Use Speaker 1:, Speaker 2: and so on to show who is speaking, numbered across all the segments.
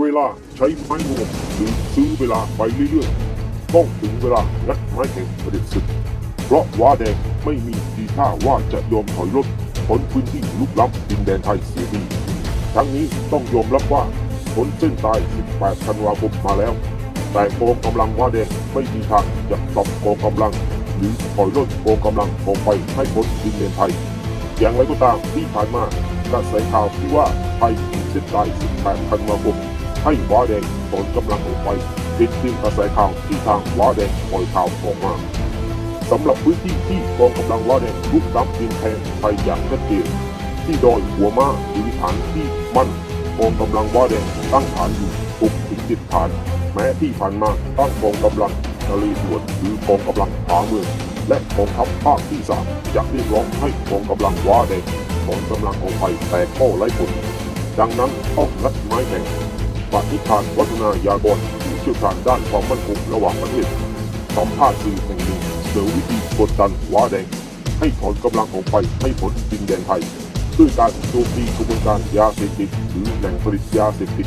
Speaker 1: เวลาใช้ไม้งวงหรือซื้อเวลาไปเรื่อยๆ ต้องถึงเวลางัดไม้แข็งประเด็นศึก เพราะว้าแดงไม่มีทีท่าว่าจะยอมถอยรถพ้นพื้นที่ลุกล้ำดินแดนไทยเสียทีทั้งนี้ต้องยอมรับว่าพ้นเส้นตาย 18 ธันวาคมมาแล้ว แต่กองกำลังว้าแดงไม่มีทางจะตอบกองกำลัง หรือถอยรถกองกำลังออกไปให้พ้นดินแดนไทย อย่างไรก็ตามที่ผ่านมากระแสข่าวที่ว่าไทยขีเส้นตาย 18 ธันวาคม ให้ว้าแดงถอนกำลังออกไปเป็นเพียงกระแสข่าวที่ทางว้าแดงปล่อยข่าวออกมาสำหรับพื้นที่ที่กองกำลังว่าแดงลุกล้ำดินแทนไปอย่างชัดเจนที่ดอยหัวม้าหรือฐานที่มั่นกองกำลังว่าแดงตั้งฐานอยู่6ถึง10ฐาน แม้ที่ผ่านมาตั้งกองกำลังนเรศวรหรือกองกำลังผาเมืองและกองทัพภาคที่สามจะเรียกร้องให้กองกำลังว่าแดงถอนกำลังออกไปแต่ก็ไร้ผลดังนั้นต้องรัดไม้แข่ง ปฏิทานวัฒนายากรผู้เชี่ยวชาญด้านความมั่นคงระหว่างประเทศสัมภาษณ์สื่อแห่งหนึ่งเสนอวิธีกดดันว้าแดง ให้ถอนกำลังออกไปให้พ้นดินแดนไทยด้วยการโจมตีกระบวนการยาเสพติดหรือแหล่งผลิตยาเสพติด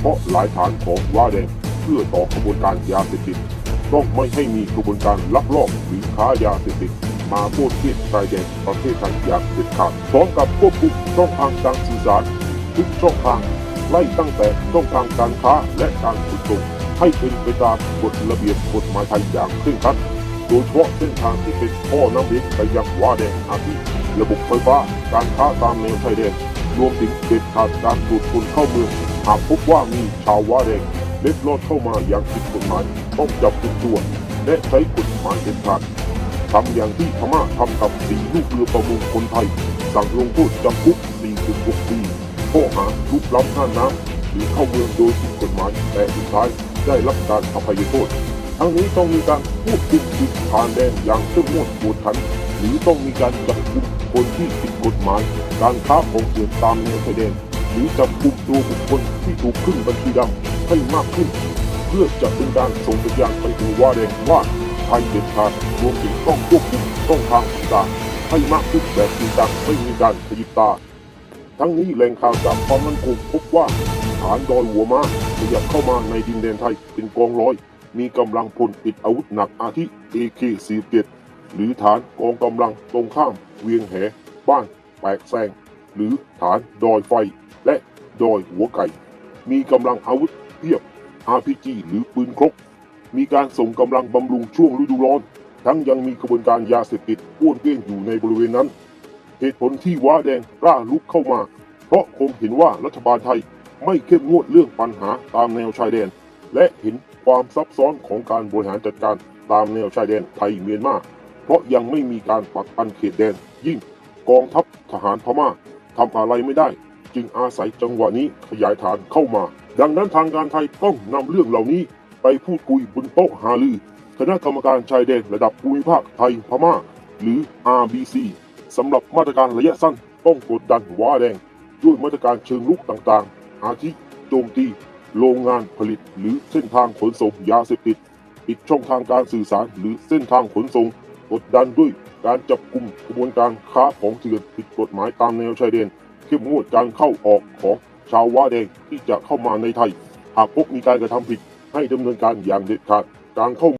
Speaker 1: เพราะหลายฐานของว้าแดงเพื่อต่อกระบวนการยาเสพติดต้องไม่ให้มีกระบวนการลักลอบหรือค้ายาเสพติดมาโบนเทียชายแดนประเทศไทยอย่างเด็ดขาดพร้อมกับควบคุมช่องทางการสื่อสารทุกช่องทาง ไล่ตั้งแต่ช่องทางการค้าและการขนส่งให้เป็นไปตามกฎระเบียบกฎหมายไทยอย่างเคร่งครัด โดยเฉพาะเส้นทางที่เป็นท่อน้ำเลี้ยงไปยังวาแดงอาทิระบบไฟฟ้าการค้าตามแนวชายแดนรวมถึงเด็ดขาดการดูดคนเข้าเมืองหากพบว่ามีชาววาแดงเล็ดลอดเข้ามาอย่างผิดกฎหมายต้องจับกุมตัวและใช้กฎหมายเด็ดขาดทำอย่างที่พม่าทำกับสีลูกเรือประมงคนไทยสั่งลงโทษจำคุก4ถึง6ปี ข้อหาลุกล้ำน่านน้ำหรือเข้าเมืองโดยผิดกฎหมายแต่สุดท้ายได้รับการอภัยโทษทั้งนี้ต้องมีการควบคุมจุดผ่านแดนอย่างเข้มงวดกวดขัน หรือต้องมีการจับกุมคนที่ผิดกฎหมาย การค้าของเถื่อนตามแนวชายแดนหรือจับกุมตัวบุคคลที่ถูกขึ้นบัญชีดำให้มากขึ้น เพื่อจะเป็นการส่งสัญญาณไปถึงว่าแดงว่าไทยเด็ดขาดรวมถึงต้องควบคุมต้องทางต่างให้มากขึ้นแบบจริงจังไม่มีการขยิบตา ทั้งนี้แหล่งข่าวจากความมั่นคงพบว่าฐานดอยหัวม้าขยับเข้ามาในดินแดนไทยเป็นกองร้อย มีกำลังพลติดอาวุธหนักอาทิ AK-47 หรือฐานกองกำลังตรงข้ามเวียงแห บ้านแปกแซง หรือฐานดอยไฟ และดอยหัวไก่ มีกำลังอาวุธเพียบ RPG หรือปืนครก มีการส่งกำลังบำรุงช่วงฤดูร้อน ทั้งยังมีกระบวนการยาเสพติดป้วนเปี้ยนอยู่ในบริเวณนั้น เหตุผลที่ว้าแดงกล้าลุกเข้ามา เพราะคงเห็นว่ารัฐบาลไทยไม่เข้มงวดเรื่องปัญหาตามแนวชายแดน และเห็นความซับซ้อนของการบริหารจัดการตามแนวชายแดนไทยเมียนมา เพราะยังไม่มีการปักปันเขตแดน ยิ่งกองทัพทหารพม่าทำอะไรไม่ได้ จึงอาศัยจังหวะนี้ขยายฐานเข้ามา ดังนั้นทางการไทยต้องนำเรื่องเหล่านี้ไปพูดคุยบนโต๊ะหารือคณะกรรมการชายแดนระดับภูมิภาคไทยพม่า หรือ RBC สำหรับมาตรการระยะสั้นต้องกดดันว้าแดง ด้วยมาตรการเชิงลุกต่างๆ อาทิโจมตี โรงงานผลิต หรือเส้นทางขนส่งยาเสพติดปิดช่องทางการสื่อสารหรือเส้นทางขนส่งกดดันด้วยการจับกลุ่มกระบวนการค้าของเถื่อนผิดกฎหมายตามแนวชายแดนเข้มงวดการเข้าออกของชาวว้าแดงที่จะเข้ามาในไทย หากพบมีการกระทำผิดให้ดำเนินการอย่างเด็ดขาดการเข้า